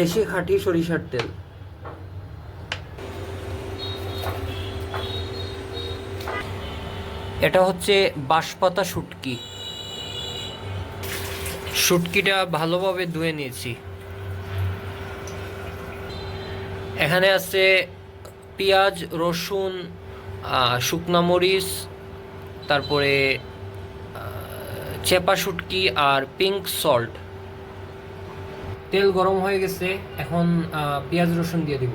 দেশি খাঁটি সরিষার তেল। এটা হচ্ছে বাঁশপাতা শুটকি। শুটকিটা ভালোভাবে ধুয়ে নিয়েছি। এখানে আছে পেঁয়াজ, রসুন শুকনা মরিচ, তারপরে চেপা শুটকি আর পিঙ্ক সল্ট তেল গরম হয়ে গেছে এখন পেঁয়াজ রসুন দিয়ে দিব।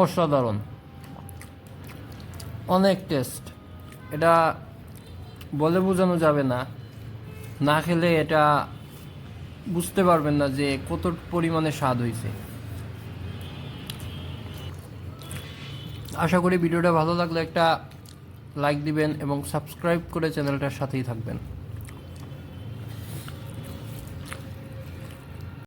অসাধারণ। অনেক টেস্ট। এটা বলে বোঝানো যাবে না। না খেলে এটা বুঝতে পারবেন না যে কত পরিমাণে স্বাদ হয়েছে আশা করি ভিডিওটা ভালো লাগলে একটা লাইক দিবেন এবং সাবস্ক্রাইব করে চ্যানেলটার সাথেই থাকবেন।